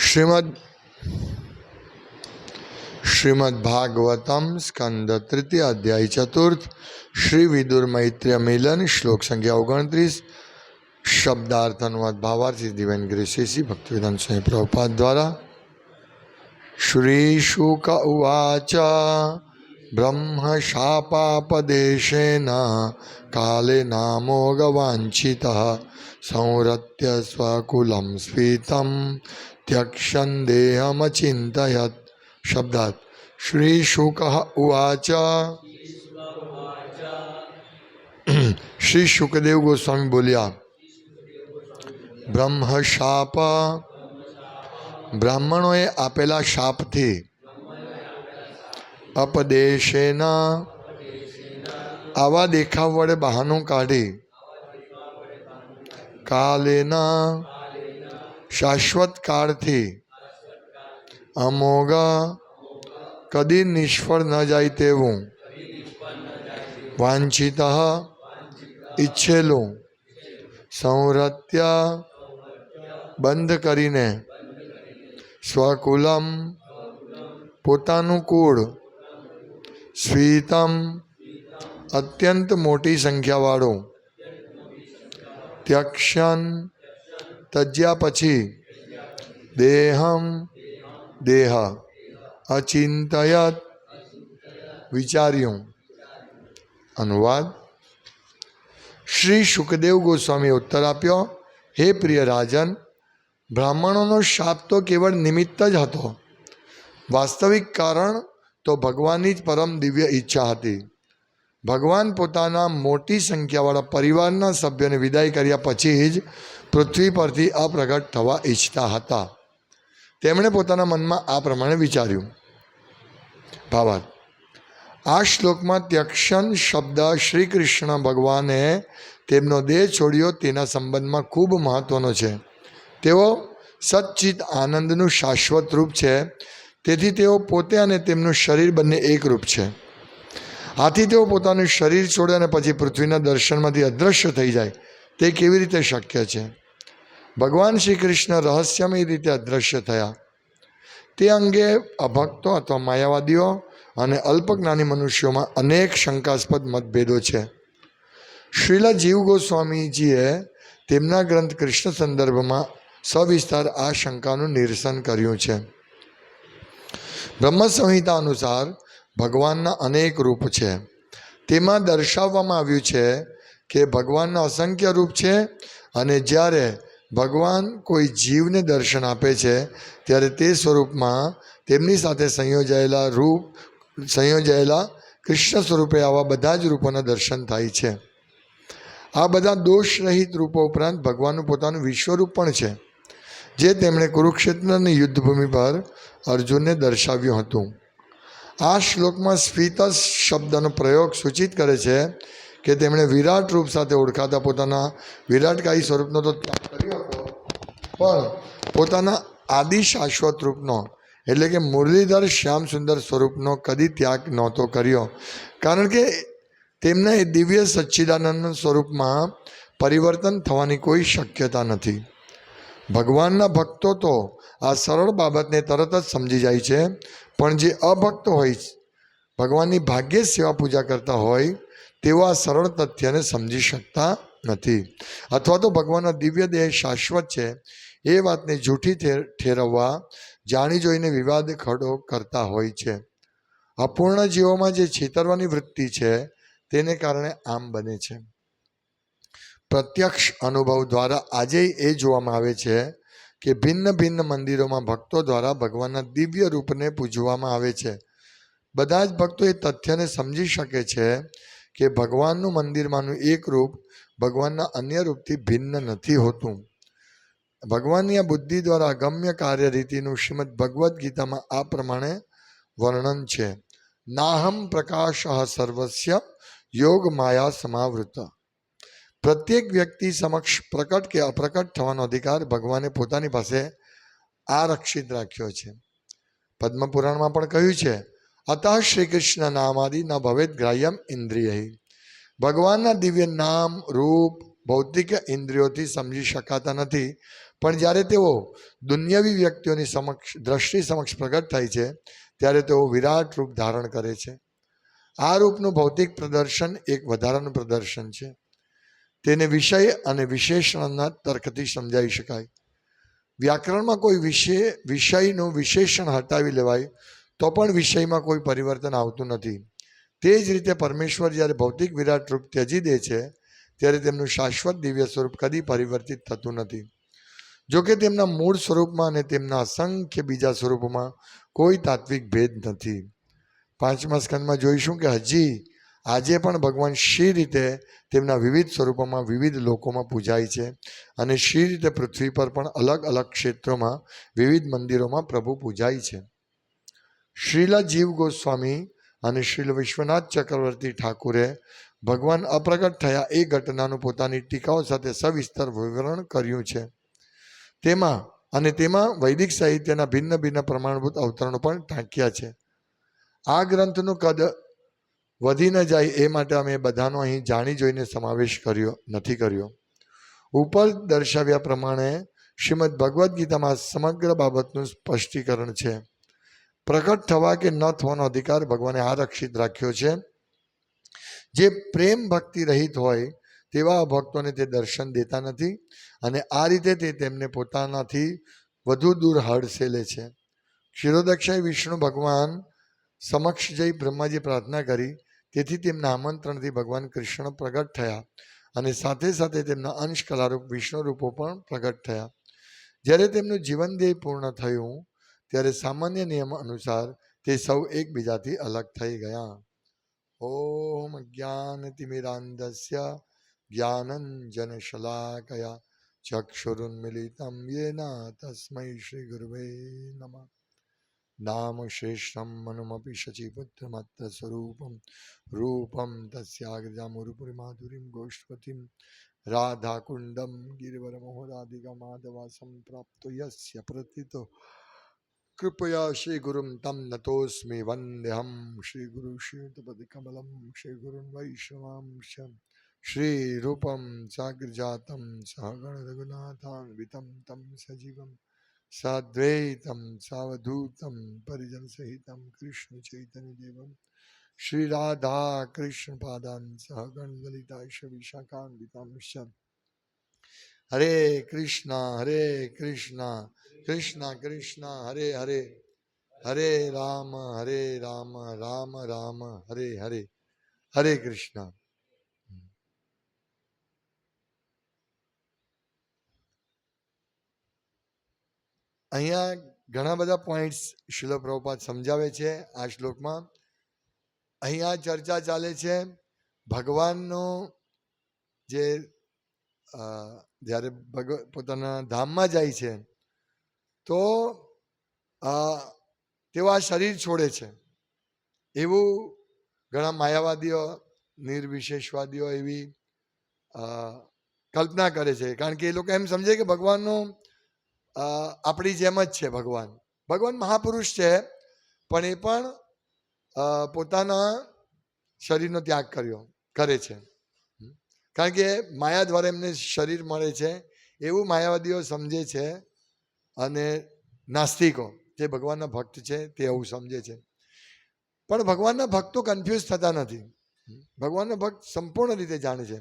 શ્રીમદ શ્રીમદ ભાગવતમ સ્કંદ તૃતીય અધ્યાય ચતુર્થ શ્રી વિદુર મૈત્ર્ય મિલન શ્લોક સંખ્યા ઓગણત્રીસ શબ્દાર્થ અનુવાદ ભાવાર્થી દિવેન ગ્રેસેસી ભક્તિવિધાન સ્વામી પ્રભુપાદ દ્વારા શ્રી શુક ઉવાચ બ્રહ્મ શાપાપદેશેન કાલે નામોગવાંછિત સંરત્ય સ્વકુલમ સ્ફીતમ ત્યક્ષન દેહમચિંતયત શબ્દાર્થ શ્રી શુક ઉવાચ શ્રી શુકદેવ ગોસ્વામી બોલ્યા બ્રહ્મ શાપ બ્રાહ્મણોએ આપેલા શાપથી અપદેશેના આવા દેખાવ વડે બહાનું કાઢી કાલેના શાશ્વત કાળથી અમોઘ કદી નિષ્ફળ ન જાય તેવું. વાંછિત ઈચ્છેલું સંરત્ય બંધ કરીને સ્વકુલમ પોતાનું કુળ સ્વીતમ અત્યંત મોટી સંખ્યાવાળું. ત્યક્ષન તજ્યા પછી દેહમ દેહ અચિંતયત વિચાર્યું. અનુવાદ. શ્રી સુખદેવ ગોસ્વામીએ ઉત્તર આપ્યો, હે પ્રિય રાજન, બ્રાહ્મણોનો શાપ તો કેવળ નિમિત્ત જ હતો. વાસ્તવિક કારણ તો ભગવાનની જ પરમ દિવ્ય ઈચ્છા હતી. ભગવાન પોતાના મોટી સંખ્યાવાળા પરિવારના સભ્યોને વિદાય કર્યા પછી જ પૃથ્વી પરથી અપ્રગટ થવા ઈચ્છતા હતા. તેમણે પોતાના મનમાં આ પ્રમાણે વિચાર્યું. ભાવાર્થ, આ શ્લોકમાં ત્યક્ષણ શબ્દ શ્રી કૃષ્ણ ભગવાને તેમનો દેહ છોડ્યો તેના સંબંધમાં ખૂબ મહત્વનો છે. તેઓ સચ્ચિત આનંદનું શાશ્વત રૂપ છે. તેથી તેઓ પોતે અને તેમનું શરીર બંને એક રૂપ છે. આથી તેઓ પોતાનું શરીર છોડે અને પછી પૃથ્વીના દર્શનમાંથી અદૃશ્ય થઈ જાય. તે કેવી રીતે શક્ય છે? ભગવાન શ્રી કૃષ્ણ રહસ્યમય રીતે અદૃશ્ય થયા. તે અંગે અભક્તો અથવા માયાવાદીઓ અને અલ્પજ્ઞાની મનુષ્યોમાં અનેક શંકાસ્પદ મતભેદો છે. શ્રીલા જીવ ગોસ્વામીજીએ તેમના ગ્રંથ કૃષ્ણ સંદર્ભમાં સવિસ્તાર આ શંકાનું નિરસન કર્યું છે. બ્રહ્મ સંહિતા અનુસાર ભગવાનના અનેક રૂપ છે. તેમાં દર્શાવવામાં આવ્યું છે કે ભગવાનના અસંખ્ય રૂપ છે અને જ્યારે ભગવાન કોઈ જીવને દર્શન આપે છે, ત્યારે તે સ્વરૂપમાં તેમની સાથે સંયોજાયેલા રૂપ, સંયોજાયેલા કૃષ્ણ સ્વરૂપે આવા બધા જ રૂપોના દર્શન થાય છે. આ બધા દોષરહિત રૂપો ઉપરાંત ભગવાનનું પોતાનું વિશ્વરૂપ પણ છે, જે તેમણે કુરુક્ષેત્રની યુદ્ધભૂમિ પર અર્જુનને દર્શાવ્યું હતું. આ શ્લોકમાં સ્ફિત શબ્દનો પ્રયોગ સૂચિત કરે છે કે તેમણે વિરાટ રૂપ સાથે ઓળખાતા પોતાના વિરાટકાય સ્વરૂપનો તો ત્યાગ કર્યો હતો પણ પોતાના આદિ શાશ્વત રૂપનો, એટલે કે મુરલીધર શ્યામ સુંદર સ્વરૂપનો કદી ત્યાગ નહોતો કર્યો. કારણ કે તેમના એ દિવ્ય સચ્ચિદાનંદ સ્વરૂપમાં પરિવર્તન થવાની કોઈ શક્યતા નથી. ભગવાનના ભક્તો તો આ સરળ બાબતને તરત જ સમજી જાય છે. પણ જે અભક્ત હોય, ભગવાનની ભાગ્યે જ સેવા પૂજા કરતા હોય, તેઓ આ સરળ તથ્યને સમજી શકતા નથી. અથવા તો ભગવાનના દિવ્ય દેહ શાશ્વત છે, એ વાતને જૂઠી ઠેરવવા, જાણી જોઈને વિવાદ ખડો કરતા હોય છે. અપૂર્ણ જીવોમાં જે છેતરવાની વૃત્તિ છે, તેને કારણે આમ બને છે. પ્રત્યક્ષ અનુભવ દ્વારા આજે એ જોવામાં આવે છે કે ભિન્ન ભિન્ન મંદિરોમાં ભક્તો દ્વારા ભગવાનના દિવ્ય રૂપને પૂજવામાં આવે છે. બધા જ ભક્તો એ તથ્યને સમજી શકે છે કે ભગવાનનું મંદિરમાંનું એક રૂપ ભગવાનના અન્ય રૂપથી ભિન્ન નથી હોતું. ભગવાનની આ બુદ્ધિ દ્વારા અગમ્ય કાર્ય રીતિનું શ્રીમદ ભગવદ્ ગીતામાં આ પ્રમાણે વર્ણન છે. નાહમ પ્રકાશ સર્વસ્ય યોગ માયા સમાવૃત. પ્રત્યેક વ્યક્તિ સમક્ષ પ્રકટ કે અપ્રકટ થવાનો અધિકાર ભગવાને પોતાની પાસે આરક્ષિત રાખ્યો છે. પદ્મપુરાણમાં પણ કહ્યું છે, અતઃ શ્રી કૃષ્ણ નામાદિ ન ભવેદ ગ્રાહ્યમ ઇન્દ્રિય. ભગવાનના દિવ્ય નામ, રૂપ, ભૌતિક ઇન્દ્રિયોથી સમજી શકાતા નથી, પણ જ્યારે તેઓ દુન્યવી વ્યક્તિઓની સમક્ષ, દ્રષ્ટિ સમક્ષ પ્રગટ થાય છે, ત્યારે તેઓ વિરાટ રૂપ ધારણ કરે છે. આ રૂપનું ભૌતિક પ્રદર્શન એક વધારાનું પ્રદર્શન છે. તેને વિષય અને વિશેષણના તર્કથી સમજાવી શકાય. વ્યાકરણમાં કોઈ વિષય વિષયનું વિશેષણ હટાવી લેવાય, તો પણ વિષયમાં કોઈ પરિવર્તન આવતું નથી. તે જ રીતે પરમેશ્વર જ્યારે ભૌતિક વિરાટ રૂપ ત્યજી દે છે, ત્યારે તેમનું શાશ્વત દિવ્ય સ્વરૂપ કદી પરિવર્તિત થતું નથી. જોકે તેમના મૂળ સ્વરૂપમાં અને તેમના અસંખ્ય બીજા સ્વરૂપોમાં કોઈ તાત્વિક ભેદ નથી. પાંચમા સ્કંદમાં જોઈશું કે હજી આજે પણ ભગવાન શી રીતે તેમના વિવિધ સ્વરૂપોમાં વિવિધ લોકોમાં પૂજાય છે અને શી રીતે પૃથ્વી પર પણ અલગ અલગ ક્ષેત્રોમાં વિવિધ મંદિરોમાં પ્રભુ પૂજાય છે. શ્રીલા જીવ ગોસ્વામી અને શ્રીલ વિશ્વનાથ ચક્રવર્તી ઠાકુરે ભગવાન અપ્રગટ થયા એ ઘટનાનું પોતાની ટીકાઓ સાથે સવિસ્તર વિવરણ કર્યું છે. તેમાં અને તેમાં વૈદિક સાહિત્યના ભિન્ન ભિન્ન પ્રમાણભૂત અવતરણો પણ ટાંક્યા છે. આ ગ્રંથનું કદ વધી ન જાય એ માટે અમે બધાનો અહીં જાણી જોઈને સમાવેશ કર્યો, નથી કર્યો. ઉપર દર્શાવ્યા પ્રમાણે શ્રીમદ ભગવદ્ ગીતામાં સમગ્ર બાબતનું સ્પષ્ટીકરણ છે. પ્રગટ થવા કે ન થવાનો અધિકાર ભગવાને આરક્ષિત રાખ્યો છે. જે પ્રેમ ભક્તિ રહિત હોય તેવા ભક્તોને તે દર્શન દેતા નથી અને આ રીતે તે તેમને પોતાનાથી વધુ દૂર હડસેલે છે. ક્ષીરોદક્ષાએ વિષ્ણુ ભગવાન સમક્ષ જઈ બ્રહ્માજી પ્રાર્થના કરી તેથી તેમના આમંત્રણથી ભગવાન કૃષ્ણ પ્રગટ થયા અને સાથે સાથે તેમના અંશ કલારૂપ વિષ્ણુ રૂપો પણ પ્રગટ થયા. જ્યારે તેમનું જીવન ધ્યેય પૂર્ણ થયું, ત્યારે સામાન્ય નિયમ અનુસાર તે સૌ એકબીજાથી અલગ થઈ ગયા. ઓમ જ્ઞાન તિમિરાંધસ્ય જ્ઞાનંજન શલાકયા ચક્ષુરુન્મિલિતમ યેના તસ્મૈ શ્રી ગુરુવે નમઃ. નામ શ્રેષ્ઠમ મનુમપી શચીપુત્રમાત્ર સ્વરૂપમ રૂપમ તસ્યાગ્રજામુરુપુરી માધુરીમ ગોષ્ઠવતીમ રાધાકુંડમ ગિરિવરમોહરાધિગમાધવાસમ પ્રાપ્તો યસ્ય પ્રતિતો કૃપયા શ્રી ગુરુમ તમ નતોસ્મિ વંદેહમ શ્રી ગુરુ શ્રીતપતિ કમલમ શ્રી ગુરુન વૈષ્ણવાંશ શ્રીરૂપમ સાગ્રજાતમ સહગણ રઘુનાથાન્વિતમ તમ સજીવમ સાદ્વૈતમ સાવધૂતમ પરિજન સહિતમ કૃષ્ણ ચૈતન્ય દેવમ શ્રી રાધા કૃષ્ણ પાદાન સહગણ લલિતા વિશાખાન્વિતા હરે કૃષ્ણ હરે કૃષ્ણ કૃષ્ણ કૃષ્ણ હરે હરે હરે રામ હરે રામ રામ રામ હરે હરે હરે કૃષ્ણ અહીંયા ઘણા બધા પોઈન્ટ્સ શિલો પ્રભુપાદ સમજાવે છે આ શ્લોકમાં. અહીંયા ચર્ચા ચાલે છે ભગવાનનો જે જ્યારે ભગવ પોતાના ધામમાં જાય છે, તો તેઓ આ શરીર છોડે છે. એવું ઘણા માયાવાદીઓ, નિર્વિશેષવાદીઓ એવી કલ્પના કરે છે. કારણ કે એ લોકો એમ સમજે કે ભગવાનનો આપણી જેમ જ છે ભગવાન. ભગવાન મહાપુરુષ છે, પણ એ પણ પોતાના શરીરનો ત્યાગ કર્યો, કરે છે. કારણ કે માયા દ્વારા એમને શરીર મળે છે, એવું માયાવાદીઓ સમજે છે અને નાસ્તિકો, જે ભગવાનના ભક્ત છે તે એવું સમજે છે. પણ ભગવાનના ભક્તો કન્ફ્યુઝ થતા નથી. ભગવાનના ભક્ત સંપૂર્ણ રીતે જાણે છે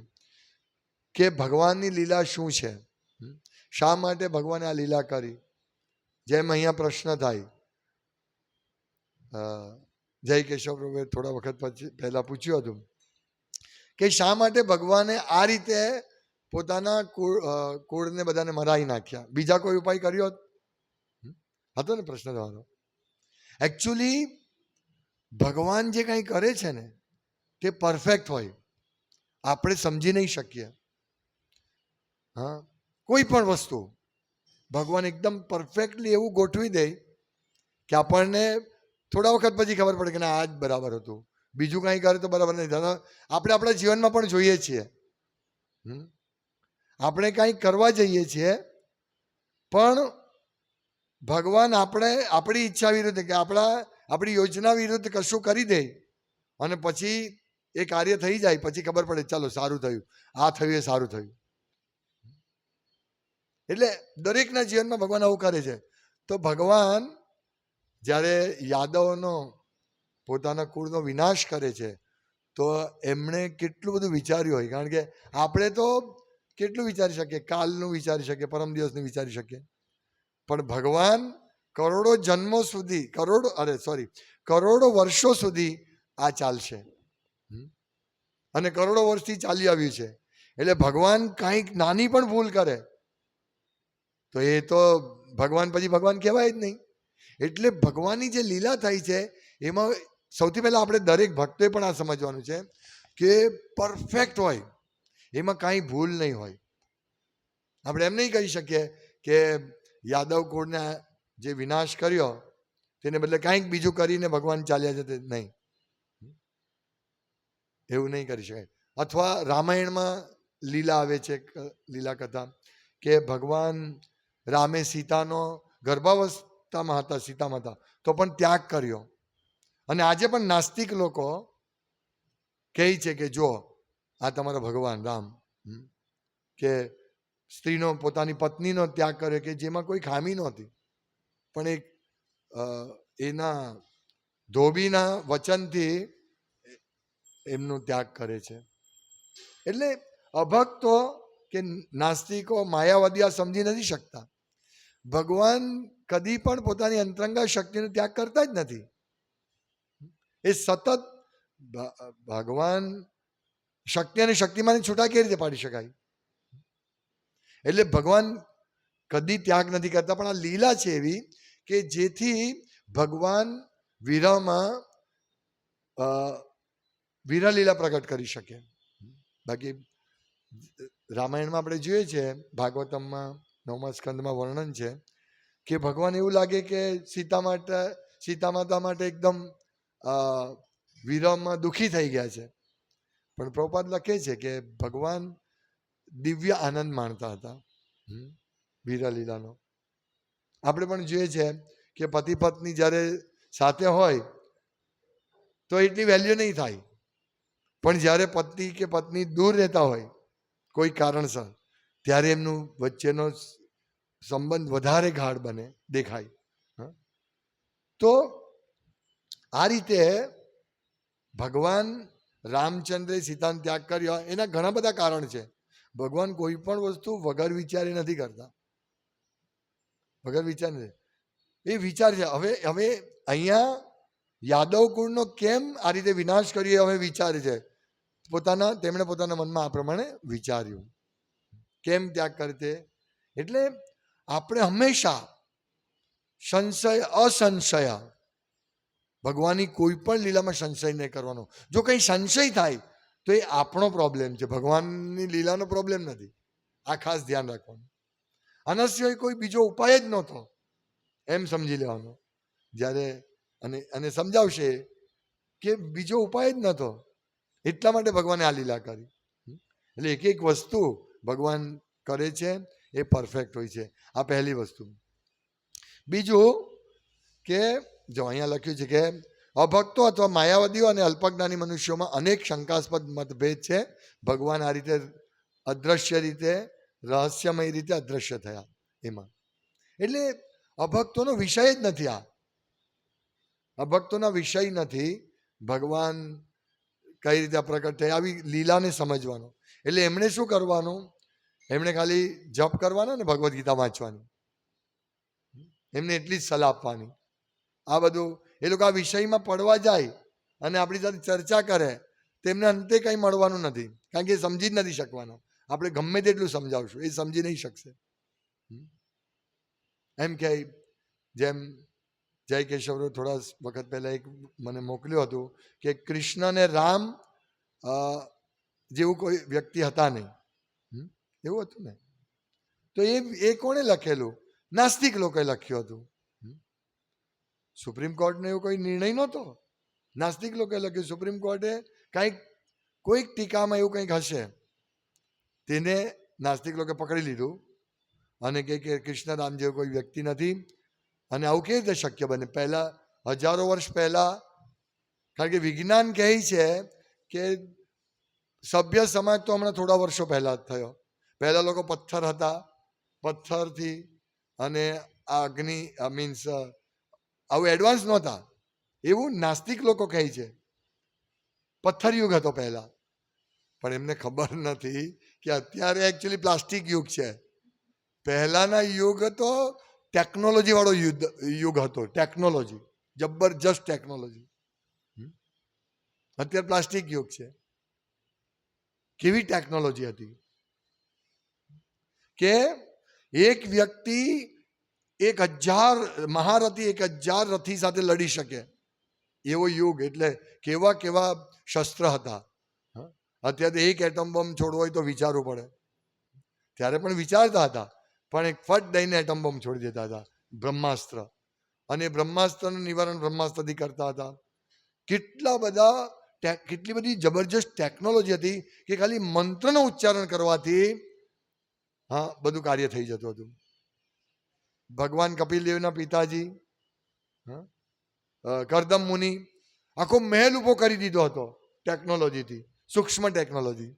કે ભગવાનની લીલા શું છે. શા માટે ભગવાને આ લીલા કરી? જેમ અહીંયા પ્રશ્ન થાય. જય કેશવ પ્રભુએ થોડા વખત પછી પહેલાં પૂછ્યું હતું કે શા માટે ભગવાને આ રીતે પોતાના કુળ કુળને બધાને મરાઈ નાખ્યા? બીજા કોઈ ઉપાય કર્યો હતો? ને પ્રશ્ન તમારો? એકચ્યુઅલી ભગવાન જે કંઈ કરે છે ને, તે પરફેક્ટ હોય. આપણે સમજી નહીં શકીએ. હા? કોઈ પણ વસ્તુ. ભગવાન એકદમ પરફેક્ટલી એવું ગોઠવી દે કે આપણને થોડા વખત પછી ખબર પડે કે ના, આ જ બરાબર હતું. બીજું કંઈ કરે તો બરાબર નહીં. થતા આપણે આપણા જીવનમાં પણ જોઈએ છીએ? આપણે કાંઈ કરવા જઈએ છીએ, પણ ભગવાન આપણે, આપણી ઈચ્છા વિરુદ્ધ કે આપણા, આપણી યોજના વિરુદ્ધ કશું કરી દે અને પછી એ કાર્ય થઈ જાય, પછી ખબર પડે, ચાલો સારું થયું. આ થયું એ સારું થયું. એટલે દરેકના જીવનમાં ભગવાન આવું કરે છે. તો ભગવાન જ્યારે યાદવનો, પોતાના કુળનો વિનાશ કરે છે, તો એમણે કેટલું બધું વિચાર્યું હોય. કારણ કે આપણે તો કેટલું વિચારી શકીએ? કાલનું વિચારી શકીએ, પરમ દિવસનું વિચારી શકીએ. પણ ભગવાન કરોડો જન્મો સુધી, કરોડો, અરે સોરી કરોડો વર્ષો સુધી આ ચાલશે? અને કરોડો વર્ષથી ચાલી આવ્યું છે. એટલે ભગવાન કાંઈક નાની પણ ભૂલ કરે. તો એ તો ભગવાન પછી ભગવાન કહેવાય જ નહીં. એટલે ભગવાનની જે લીલા થઈ છે, એમાં સૌથી પહેલાં આપણે દરેક ભક્તોએ પણ આ સમજવાનું છે કે પરફેક્ટ હોય, એમાં કાંઈ ભૂલ નહીં હોય. આપણે એમ નહીં કહી શકીએ કે યાદવ કુળના જે વિનાશ કર્યો, તેને બદલે કાંઈક બીજું કરીને ભગવાન ચાલ્યા જતે નહીં. એવું નહીં કરી શકાય. અથવા રામાયણમાં લીલા આવે છે લીલા કથા, કે ભગવાન રામે સીતાનો ગર્ભાવસ્થામાં હતા સીતા માતા તો પણ ત્યાગ કર્યો. અને આજે પણ નાસ્તિક લોકો કહે છે કે જો આ તમારા ભગવાન રામ કે સ્ત્રીનો, પોતાની પત્નીનો ત્યાગ કર્યો કે જેમાં કોઈ ખામી નહોતી. પણ એક એના ધોબીના વચનથી એમનો ત્યાગ કરે છે. એટલે અભક્તો કે નાસ્તિકો માયાવાદી આ સમજી નથી શકતા. ભગવાન કદી પણ પોતાની અંતરંગા શક્તિનો ત્યાગ કરતા જ નથી. એ સતત ભગવાન શક્તિ અને શક્તિમાંની છૂટા કેવી રીતે પાડી શકાય? એટલે ભગવાન કદી ત્યાગ નથી કરતા પણ આ લીલા છે એવી કે જેથી ભગવાન વિરહમાં અ, લીલા પ્રગટ કરી શકે. બાકી રામાયણમાં આપણે જોઈએ છે ભાગવતમમાં નવમા સ્કંદમાં વર્ણન છે કે ભગવાન એવું લાગે કે સીતા માટે, સીતા માતા માટે એકદમ વિરહમાં દુઃખી થઈ ગયા છે. પણ પ્રભુપાદ લખે છે કે ભગવાન દિવ્ય આનંદ માણતા હતા. વિરહ લીલાનો આપણે પણ જોઈએ છે કે પતિ પત્ની જ્યારે સાથે હોય તો એટલી વેલ્યુ નહીં થાય. પણ જ્યારે પતિ કે પત્ની દૂર રહેતા હોય કોઈ કારણસર, ત્યારે એમનું વચ્ચેનો સંબંધ વધારે ગાઢ બને, દેખાય? તો આ રીતે ભગવાન રામચંદ્રે સીતાનો ત્યાગ કર્યો. એના ઘણા બધા કારણ છે. ભગવાન કોઈ પણ વસ્તુ વગર વિચારે નથી કરતા. વગર વિચાર એ વિચાર છે. હવે હવે અહીંયા યાદવ કુળનો કેમ આ રીતે વિનાશ કર્યો એ હવે વિચારે છે. પોતાના, તેમણે પોતાના મનમાં આ પ્રમાણે વિચાર્યું. કેમ ત્યાગ કરતે એટલે આપણે હંમેશા સંશય, અસંશય, ભગવાનની કોઈ પણ લીલામાં સંશય નહીં કરવાનો. જો કંઈ સંશય થાય, તો એ આપણો પ્રોબ્લેમ છે. ભગવાનની લીલાનો પ્રોબ્લેમ નથી. આ ખાસ ધ્યાન રાખવાનું. આના સિવાય કોઈ બીજો ઉપાય જ નહોતો. એમ સમજી લેવાનો. જ્યારે અને અને સમજાવશે કે બીજો ઉપાય જ નહોતો. એટલા માટે ભગવાને આ લીલા કરી. એટલે એક એક વસ્તુ ભગવાન કરે છે. એ પરફેક્ટ હોય છે. આ પહેલી વસ્તુ. બીજું કે જો અહીંયા લખ્યું છે કે અભક્તો અથવા માયાવાદીઓ અને અલ્પજ્ઞાની મનુષ્યોમાં અનેક શંકાસ્પદ મતભેદ છે. ભગવાન આ રીતે અદ્રશ્ય રીતે, રહસ્યમય રીતે અદ્રશ્ય થયા એમાં. એટલે અભક્તોનો વિષય જ નથી આ. અભક્તોના વિષય નથી. ભગવાન કઈ રીતે પ્રગટ થયા, આવી લીલાને સમજવાનો. એટલે એમણે શું કરવાનું? એમણે ખાલી જપ કરવાનો ને ભગવદ્ ગીતા વાંચવાની. એમને એટલી જ સલાહ આપવાની. આ બધું, એ લોકો આ વિષયમાં પડવા જાય અને આપણી સાથે ચર્ચા કરે તેમને અંતે કંઈ મળવાનું નથી. કારણ કે એ સમજી જ નથી શકવાનો. આપણે ગમે તેટલું સમજાવશું, એ સમજી નહીં શકશે. એમ કે, જેમ જય કેશવરો થોડા વખત પહેલાં એક મને મોકલ્યું હતું કે કૃષ્ણ ને રામ જેવું કોઈ વ્યક્તિ હતા નહીં? એવું હતું ને? તો એ એ કોણે લખેલું? નાસ્તિક લોકોએ લખ્યું હતું. સુપ્રીમ કોર્ટનો એવો કોઈ નિર્ણય નહોતો? નાસ્તિક લોકોએ લખ્યું, સુપ્રીમ કોર્ટે કંઈક, કોઈક ટીકામાં એવું કંઈક હશે. તેને નાસ્તિક લોકોએ પકડી લીધું અને કહે કે કૃષ્ણરામ જેવો કોઈ વ્યક્તિ નથી અને આવું કેવી રીતે શક્ય બને? પહેલાં, હજારો વર્ષ પહેલાં, કારણ કે વિજ્ઞાન કહે છે કે સભ્ય સમાજ તો હમણાં થોડા વર્ષો પહેલાં થયો. પહેલા લોકો પથ્થર હતા. પથ્થરથી અને આ અગ્નિ મીન્સ આવું એડવાન્સ નહોતા. એવું નાસ્તિક લોકો કહે છે. પથ્થર યુગ હતો પહેલાં. પણ એમને ખબર નથી કે અત્યારે એકચ્યુઅલી પ્લાસ્ટિક યુગ છે. પહેલાંના યુગ તો ટેકનોલોજીવાળો યુદ્ધ, યુગ હતો. ટેકનોલોજી જબરજસ્ત ટેકનોલોજી? અત્યારે પ્લાસ્ટિક યુગ છે. કેવી ટેકનોલોજી હતી? કે એક વ્યક્તિ એક હજાર, મહારથી એક હજાર રથી સાથે લડી શકે. એવો યુગ એટલે કેવા કેવા શસ્ત્ર હતા? અત્યારે એક એટમ બોમ્બ છોડવો હોય તો વિચારવું પડે. ત્યારે પણ વિચારતા હતા. પણ એક ફટ દઈને એટમ બોમ્બ છોડી દેતા હતા. બ્રહ્માસ્ત્ર. અને બ્રહ્માસ્ત્રનું નિવારણ બ્રહ્માસ્ત્રથી કરતા હતા. કેટલા બધા કેટલી બધી જબરજસ્ત ટેકનોલોજી હતી કે ખાલી મંત્રનું ઉચ્ચારણ કરવાથી હા, બધું કાર્ય થઈ જતું હતું. ભગવાન કપિલ દેવના પિતાજી કરદમ મુનિ, આખો મહેલ ઊભો કરી દીધો હતો ટેકનોલોજીથી, સૂક્ષ્મ ટેકનોલોજી.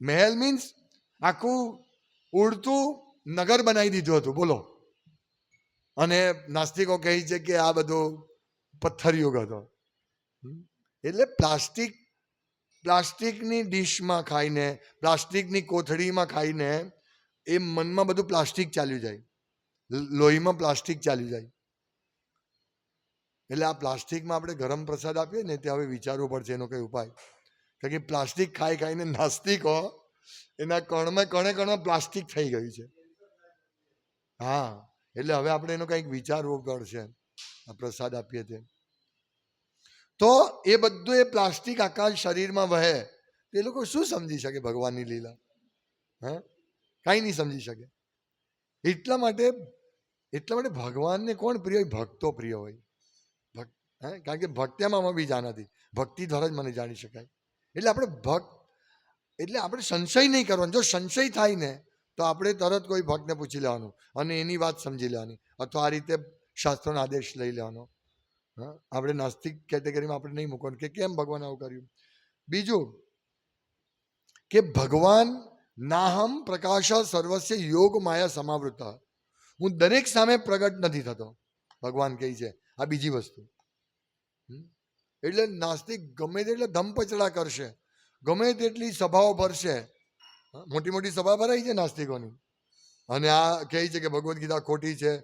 મહેલ મીન્સ આખું ઉડતું નગર બનાવી દીધું હતું, બોલો. અને નાસ્તિકો કહે છે કે આ બધું પથ્થર યુગ હતો એટલે પ્લાસ્ટિક પ્લાસ્ટિકની ડીશમાં ખાઈને, પ્લાસ્ટિકની કોથળીમાં ખાઈને એ મનમાં બધું પ્લાસ્ટિક ચાલ્યું જાય. લોહીમાં પ્લાસ્ટિક ચાલ્યું જાય. એટલે આ પ્લાસ્ટિકમાં આપણે ગરમ પ્રસાદ આપીએ ને તે હવે વિચારવું પડશે એનો કઈ ઉપાય. કારણ કે પ્લાસ્ટિક ખાઈ ખાઈને નાસ્તિકો એના કણમાં કણે કણમાં પ્લાસ્ટિક થઈ ગયું છે. હા, એટલે હવે આપણે એનો કંઈક વિચારવો પડશે. આ પ્રસાદ આપીએ તે. તો એ બધું એ પ્લાસ્ટિક આકાશ શરીરમાં વહે. તે લોકો શું સમજી શકે ભગવાનની લીલા? હે? કાંઈ નહીં સમજી શકે. એટલા માટે એટલા માટે ભગવાનને કોણ પ્રિય હોય? ભક્તો પ્રિય હોય. ભક્ત હે? કારણ કે ભક્ત્યામાં બીજા નથી. ભક્તિ દ્વારા જ મને જાણી શકાય. એટલે આપણે ભક્ત એટલે આપણે સંશય નહીં કરવાનો. જો સંશય થાય ને, તો આપણે તરત કોઈ ભક્તને પૂછી લેવાનું અને એની વાત સમજી લેવાની. અથવા આ રીતે શાસ્ત્રોનો આદેશ લઈ લેવાનો. હા? આપણે નાસ્તિક કેટેગરીમાં આપણે નહીં મૂકવાનું કે કેમ ભગવાન આવું કર્યું? બીજું કે ભગવાન નાહમ પ્રકાશ સર્વસ્ય યોગ માયા સમાવૃત હું દરેક સામે પ્રગટ નથી થતો. ભગવાન કહે છે આ બીજી વસ્તુ? એટલે નાસ્તિક ગમે તેટલે ધમપચડા કરશે. ગમે તેટલી સભાઓ ભરશે. મોટી મોટી સભા ભરાઈ છે નાસ્તિકોની. અને આ કહે છે કે ભગવદ્ ગીતા ખોટી છે.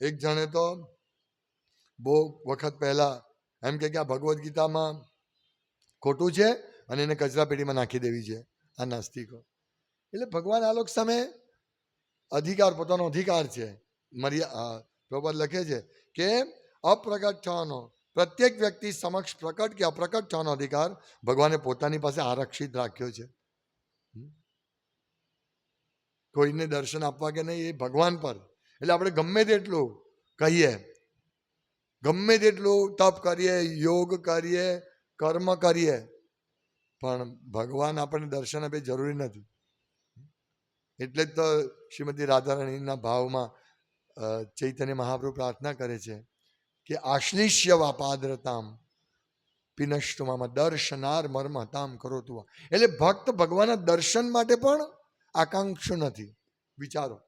એક જણે તો બહુ વખત પહેલા એમ કે આ ભગવદ્ ગીતામાં ખોટું છે અને એને કચરા પેટીમાં નાખી દેવી છે, આ નાસ્તિકો. એટલે ભગવાન આ લોકો સામે અધિકાર, પોતાનો અધિકાર છે. મર્યા પ્રભુપાદ લખે છે કે અપ્રગટ થવાનો પ્રત્યેક વ્યક્તિ સમક્ષ પ્રકટ કે અપ્રકટ થવાનો અધિકાર ભગવાને પોતાની પાસે આરક્ષિત રાખ્યો છે. કોઈને દર્શન આપવા કે નહીં એ ભગવાન પર. એટલે આપણે ગમે તેટલું કહીએ ગમે તેટલું તપ કરીએ, યોગ કરીએ, કર્મ કરીએ, પણ ભગવાન આપણને દર્શન આપે જરૂરી નથી. એટલે જ તો શ્રીમતી રાધારાણીના ભાવમાં ચૈતન્ય મહાપ્રભુ પ્રાર્થના કરે છે કે આશ્લિષ્ય વાપાદ્રતામ પિનષ્ટુમાં દર્શનાર મર્મ હતામ કરો તું એટલે ભક્ત ભગવાનના દર્શન માટે પણ આકાંક્ષ નથી. વિચારો.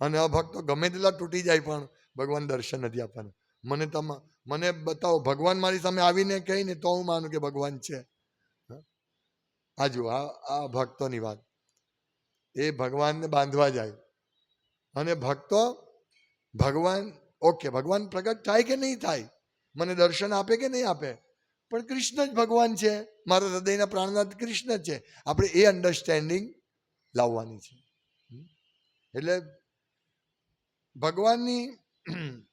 અને અભક્તો ગમે તેટલા તૂટી જાય પણ ભગવાન દર્શન નથી આપવાના. મને તમ, મને બતાવો, ભગવાન મારી સામે આવીને કહીને તો હું માનું કે ભગવાન છે? આ જુઓ, આ આ ભક્તોની વાત. એ ભગવાનને બાંધવા જાય. અને ભક્તો, ભગવાન, ઓકે, ભગવાન પ્રગટ થાય કે નહીં થાય? મને દર્શન આપે કે નહીં આપે? પણ કૃષ્ણ જ ભગવાન છે. મારા હૃદયના પ્રાણનાથ કૃષ્ણ જ છે. આપણે એ અન્ડરસ્ટેન્ડિંગ લાવવાની છે? એટલે ભગવાનની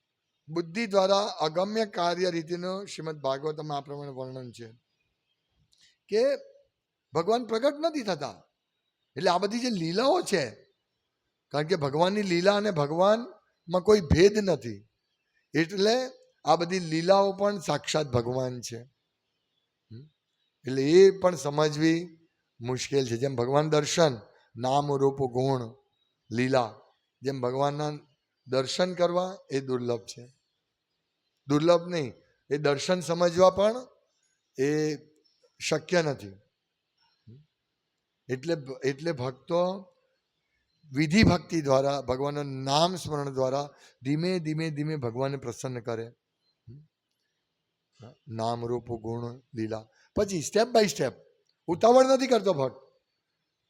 બુદ્ધિ દ્વારા અગમ્ય કાર્ય રીતિનું શ્રીમદ ભાગવતમાં આ પ્રમાણે વર્ણન છે કે ભગવાન પ્રગટ નથી થતા. એટલે આ બધી જે લીલાઓ છે, કારણ કે ભગવાનની લીલા અને ભગવાનમાં કોઈ ભેદ નથી, એટલે આ બધી લીલાઓ પણ સાક્ષાત ભગવાન છે. એટલે એ પણ સમજવી મુશ્કેલ છે. જેમ ભગવાન દર્શન, નામ, રૂપ, ગુણ, લીલા, જેમ ભગવાનના દર્શન કરવા એ દુર્લભ છે. દુર્લભ નહીં, એ દર્શન સમજવા પણ એ શક્ય નથી. એટલે એટલે ભક્તો વિધિ ભક્તિ દ્વારા, ભગવાનના નામ સ્મરણ દ્વારા ધીમે ધીમે ધીમે ભગવાનને પ્રસન્ન કરે. નામ રૂપ, ગુણ, લીલા. પછી સ્ટેપ બાય સ્ટેપ ઉતાવળ નથી કરતો ભક્ત.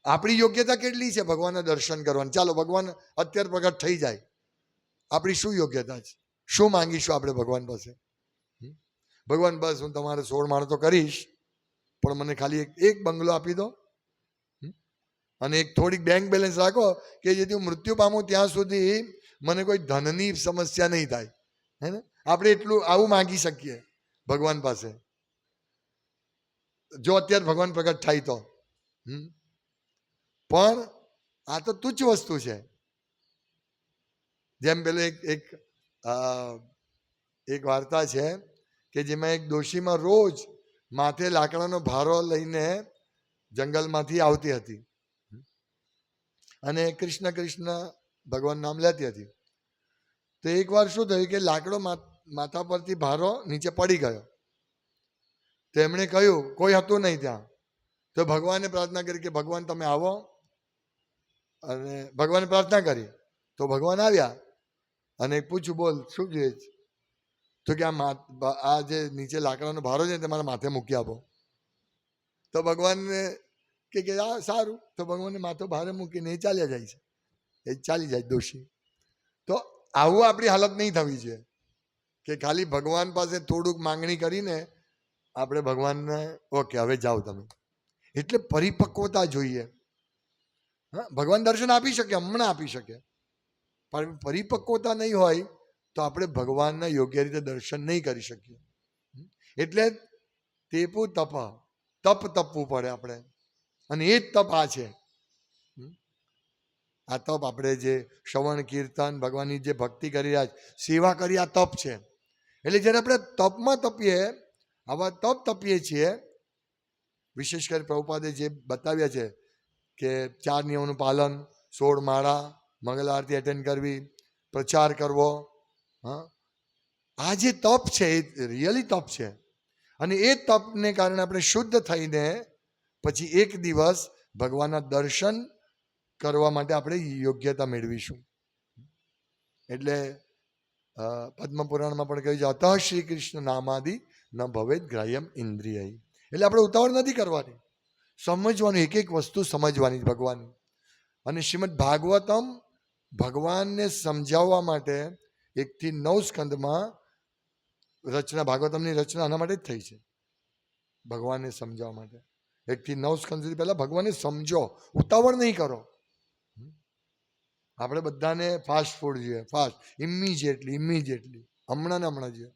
આપણી યોગ્યતા કેટલી છે ભગવાનના દર્શન કરવાની. ચાલો, ભગવાન અત્યારે પ્રગટ થઈ જાય. આપણી શું યોગ્યતા છે? શું માંગીશું આપણે ભગવાન પાસે? ભગવાન બસ, હું તમારે સોળ માળ તો કરીશ, પણ મને ખાલી એક એક બંગલો આપી દો. અને એક થોડીક બેંક બેલેન્સ રાખો કે જેથી હું મૃત્યુ પામું ત્યાં સુધી મને કોઈ ધનની સમસ્યા નહીં થાય. હે ને? આપણે એટલું, આવું માંગી શકીએ ભગવાન પાસે. જો અત્યારે ભગવાન પ્રગટ થાય તો? પણ આ તો તુચ્છ વસ્તુ છે. જેમ પેલો એક એક એક વાર્તા છે કે જેમાં એક ડોશીમાં રોજ માથે લાકડાનો ભારો લઈને જંગલમાંથી આવતી હતી. અને કૃષ્ણ કૃષ્ણ ભગવાન નામ લેતી હતી. તો એકવાર શું થયું કે લાકડો માથા પરથી ભારો નીચે પડી ગયો. તો એમણે કહ્યું, કોઈ હતું નહીં ત્યાં. તો ભગવાને પ્રાર્થના કરી કે, ભગવાન, તમે આવો. અને ભગવાને પ્રાર્થના કરી. તો ભગવાન આવ્યા. અને પૂછ્યું, બોલ, શું જોઈએ છે? તો કે આ આ જે નીચે લાકડાનો ભારો છે ને તે મારા માથે મૂકી આપો. તો ભગવાનને કે કે આ સારું. તો ભગવાનને માથો ભારે મૂકીને એ ચાલ્યા જાય છે. એ ચાલી જાય દોષી. તો આવું આપણી હાલત નહીં થવી છે કે ખાલી ભગવાન પાસે થોડુંક માંગણી કરીને આપણે ભગવાનને, ઓકે, હવે જાઓ તમે. એટલે પરિપક્વતા જોઈએ. હા, ભગવાન દર્શન આપી શકે, હમણાં આપી શકે. પણ પરિપક્વતા નહીં હોય તો આપણે ભગવાનના યોગ્ય રીતે દર્શન નહીં કરી શકીએ. એટલે તેપું તપ તપ તપવું પડે આપણે. અને એ જ તપ આ છે. આ તપ આપણે જે શ્રવણ, કીર્તન, ભગવાનની જે ભક્તિ કરી રહ્યા છે, સેવા કરી આ તપ છે. એટલે જ્યારે આપણે તપમાં તપીએ, આવા તપ તપીએ છીએ, વિશેષ કરી પ્રભુપાદે જે બતાવ્યા છે કે ચાર નિયમોનું પાલન, સોળ માળા મંગલ આરતી એટેન્ડ કરવી, પ્રચાર કરવો, હા. આ જે તપ છે, એ રિયલી તપ છે. અને એ તપને કારણે આપણે શુદ્ધ થઈને પછી એક દિવસ ભગવાનના દર્શન કરવા માટે આપણે યોગ્યતા મેળવીશું. એટલે પદ્મપુરાણમાં પણ કહ્યું છે, અતઃ શ્રી કૃષ્ણ નામાદિ ન ભવેદ ગ્રાહ્યમ ઇન્દ્રિય. એટલે આપણે ઉતાવળ નથી કરવાની. સમજવાનું એક એક વસ્તુ સમજવાની ભગવાનની. અને શ્રીમદ ભાગવતમ ભગવાનને સમજાવવા માટે એકથી નવ સ્કંદમાં રચના, ભાગવતમની રચના આના માટે જ થઈ છે. ભગવાનને સમજાવવા માટે. એકથી નવ સ્કંદ સુધી પહેલાં ભગવાનને સમજો. ઉતાવળ નહીં કરો. આપણે બધાને ફાસ્ટ ફૂડ જોઈએ. ફાસ્ટ ઇમિજિએટલી ઇમિજિએટલી હમણાં ને હમણાં જોઈએ.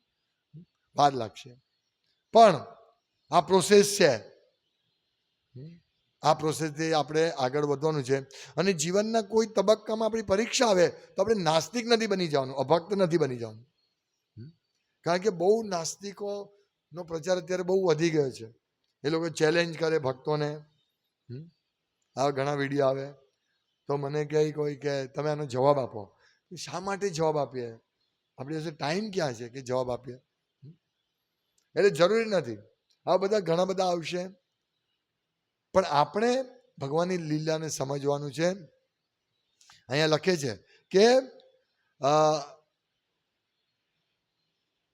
વાર લાગશે. પણ આ પ્રોસેસ છે. આ પ્રોસેસથી આપણે આગળ વધવાનું છે. અને જીવનના કોઈ તબક્કામાં આપણી પરીક્ષા આવે, તો આપણે નાસ્તિક નથી બની જવાનું, અભક્ત નથી બની જવાનું. કારણ કે બહુ નાસ્તિકોનો પ્રચાર અત્યારે બહુ વધી ગયો છે. એ લોકો ચેલેન્જ કરે ભક્તોને. આવા ઘણા વીડિયો આવે. તો મને કહે કોઈ કે, તમે આનો જવાબ આપો. શા માટે જવાબ આપીએ? આપણી પાસે ટાઈમ ક્યાં છે કે જવાબ આપીએ? એટલે જરૂરી નથી. આ બધા ઘણા બધા આવશે. પણ આપણે ભગવાનની લીલાને સમજવાનું છે. અહીંયા લખે છે કે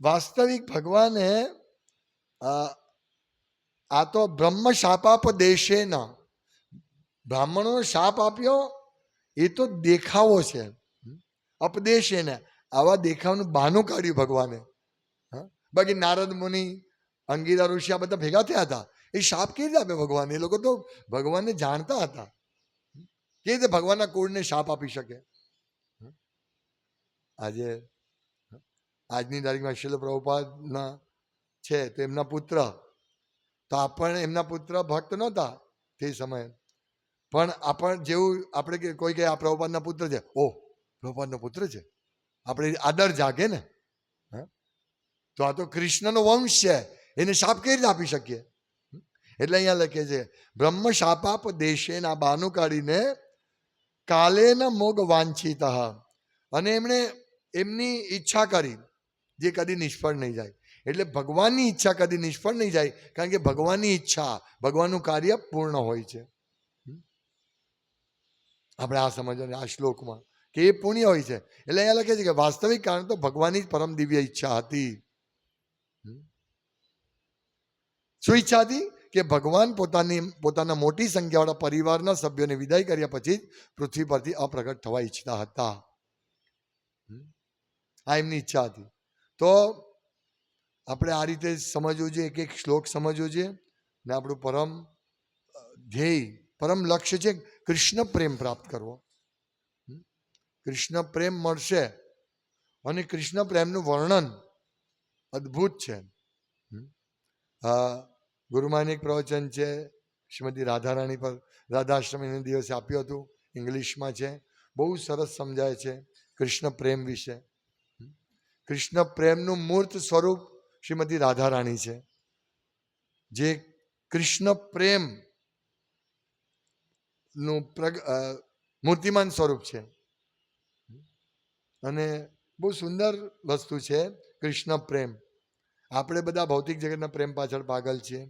વાસ્તવિક ભગવાને આ તો બ્રહ્મ શાપાપ દેશે ના. બ્રાહ્મણોનો શાપ આપ્યો, એ તો દેખાવો છે. અપદેશ એને આવા દેખાવનું બહાનું કાઢ્યું ભગવાને? બાકી નારદ મુનિ, અંગીરા ઋષિ આ બધા ભેગા થયા હતા. એ શાપ કેવી રીતે આપે ભગવાન એ લોકો તો ભગવાનને જાણતા હતા. કેવી રીતે ભગવાનના કુળને શાપ આપી શકે? આજે આજની તારીખમાં શિલ પ્રભુપાદના છે, તો એમના પુત્ર. તો આપણ એમના પુત્ર ભક્ત નહોતા તે સમયે. પણ આપણ જેવું આપણે કે કોઈ કે આ પ્રભુપાદના પુત્ર છે, ઓહ, પ્રભુપાદનો પુત્ર છે. આપણે આદર જાગે ને? તો આ તો કૃષ્ણનો વંશ છે, એને શાપ કેવી રીતે આપી શકીએ? એટલે અહીંયા લખે છે, બ્રહ્મ શાપાપ દેશેના બાનું કાઢીને કાલેના મોગ વાંછિત. અને એમણે એમની ઈચ્છા કરી, જે કદી નિષ્ફળ નહીં જાય. એટલે ભગવાનની ઈચ્છા કદી નિષ્ફળ નહીં જાય, કારણ કે ભગવાનની ઈચ્છા, ભગવાનનું કાર્ય પૂર્ણ હોય છે. આપણે આ સમજવાની, આ શ્લોકમાં કે એ પુણ્ય હોય છે. એટલે અહીંયા લખે છે કે વાસ્તવિક કારણ તો ભગવાનની જ પરમ દિવ્ય ઈચ્છા હતી. શું ઈચ્છા હતી? કે ભગવાન પોતાની, પોતાના મોટી સંખ્યાવાળા પરિવારના સભ્યોને વિદાય કર્યા પછી પૃથ્વી પરથી અપ્રગટ થવા ઈચ્છતા હતા. આ એમની ઈચ્છા હતી. તો આપણે આ રીતે સમજવું જોઈએ એક એક શ્લોક સમજવો જોઈએ. ને આપણું પરમ ધ્યેય, પરમ લક્ષ્ય છે કૃષ્ણ પ્રેમ પ્રાપ્ત કરવો? કૃષ્ણ પ્રેમ મળશે અને કૃષ્ણ પ્રેમનું વર્ણન અદ્ભુત છે. હમ? ગુરુમાની એક પ્રવચન છે, શ્રીમતી રાધારાણી પર રાધાષ્ટમીના દિવસે આપ્યું હતું, ઇંગ્લિશમાં છે. બહુ સરસ સમજાય છે કૃષ્ણ પ્રેમ વિશે? કૃષ્ણ પ્રેમનું મૂર્ત સ્વરૂપ શ્રીમતી રાધારાણી છે. જે કૃષ્ણ પ્રેમનું પ્રગ મૂર્તિમાન સ્વરૂપ છે. અને બહુ સુંદર વસ્તુ છે કૃષ્ણ પ્રેમ. આપણે બધા ભૌતિક જગતના પ્રેમ પાછળ પાગલ છીએ.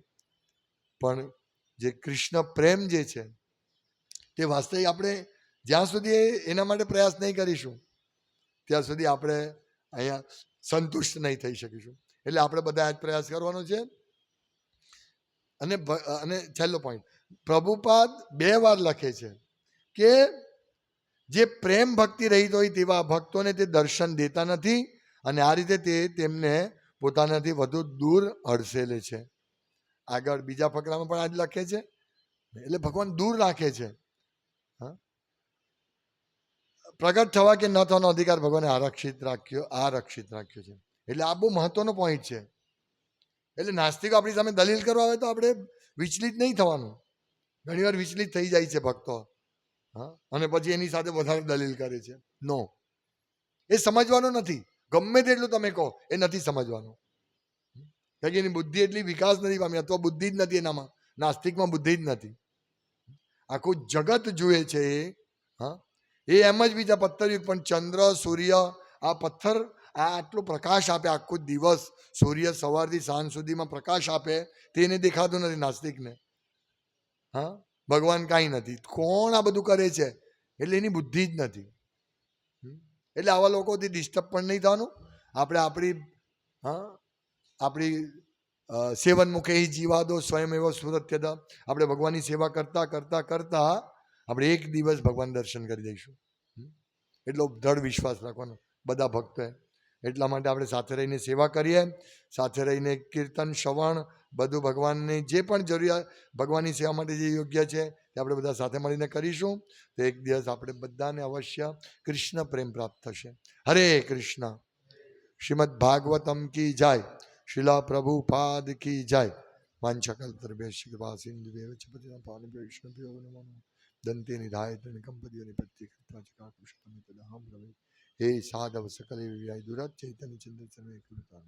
પણ જે કૃષ્ણ પ્રેમ જે છે, તે વાસ્તવિક આપણે જ્યાં સુધી એના માટે પ્રયાસ નહીં કરીશું, ત્યાં સુધી આપણે અહીંયા સંતુષ્ટ નહીં થઈ શકીશું. એટલે આપણે બધા આ જ પ્રયાસ કરવાનો છે. અને અને છેલ્લો પોઈન્ટ પ્રભુપાદ બે વાર લખે છે કે જે પ્રેમ ભક્તિ રહિત હોય તેવા ભક્તોને તે દર્શન દેતા નથી અને આ રીતે તે તેમને પોતાનાથી વધુ દૂર હડસેલે છે. આગળ બીજા ફકરામાં પણ આજ લખે છે. એટલે ભગવાન દૂર રાખે છે? પ્રગટ થવા કે ન થવાનો અધિકાર ભગવાને આરક્ષિત રાખ્યો આરક્ષિત રાખ્યો છે. એટલે આ બહુ મહત્વનો પોઈન્ટ છે. એટલે નાસ્તિકો આપણી સામે દલીલ કરવા આવે તો આપણે વિચલિત નહીં થવાનું. ઘણીવાર વિચલિત થઈ જાય છે ભક્તો. હા. અને પછી એની સાથે વધારે દલીલ કરે છે. નો એ સમજવાનું નથી. ગમે તેટલું તમે કહો, એ નથી સમજવાનું. કારણ એની બુદ્ધિ એટલી વિકાસ નથી પામી. અથવા બુદ્ધિ જ નથી એનામાં. નાસ્તિકમાં બુદ્ધિ જ નથી. આખું જગત જુએ છે એ, હા. એ એમ જ બીજા પથ્થરયુગ પણ ચંદ્ર, સૂર્ય, આ પથ્થર આ આટલો પ્રકાશ આપે આખો દિવસ. સૂર્ય સવારથી સાંજ સુધીમાં પ્રકાશ આપે. તેને દેખાતું નથી નાસ્તિકને. હા? ભગવાન કાંઈ નથી. કોણ આ બધું કરે છે? એટલે એની બુદ્ધિ જ નથી. એટલે આવા લોકોથી ડિસ્ટર્બ પણ નહીં થવાનું. આપણે આપણી, હા આપણી સેવન મુખે જીવાદો સ્વયં એવો સુરત્યદ આપણે ભગવાનની સેવા કરતા કરતા કરતા આપણે એક દિવસ ભગવાન દર્શન કરી દઈશું એટલો દૃઢ વિશ્વાસ રાખવાનો બધા ભક્તોએ. એટલા માટે આપણે સાથે રહીને સેવા કરીએ, સાથે રહીને કીર્તન, શ્રવણ, બધું ભગવાનની જે પણ જરૂરિયાત, ભગવાનની સેવા માટે જે યોગ્ય છે તે આપણે બધા સાથે મળીને કરીશું. તો એક દિવસ આપણે બધાને અવશ્ય કૃષ્ણ પ્રેમ પ્રાપ્ત થશે. હરે કૃષ્ણ. શ્રીમદ ભાગવતમ કી જાય. શિલા પ્રભુપાદ કી જાય વાંછકલ્પતર્ભ્ય કૃપા સિંધુ પાવન વૈષ્ણવ્યો નમઃ દંતે નિધાય તણકંપદીઓ નિપત્તિ કૃપા ચકાકુષતમ તદહમ રમે હે સાધવ સકલે વિવાય દુરત ચૈતન્ય ચંદ્ર ચરણે કૃતા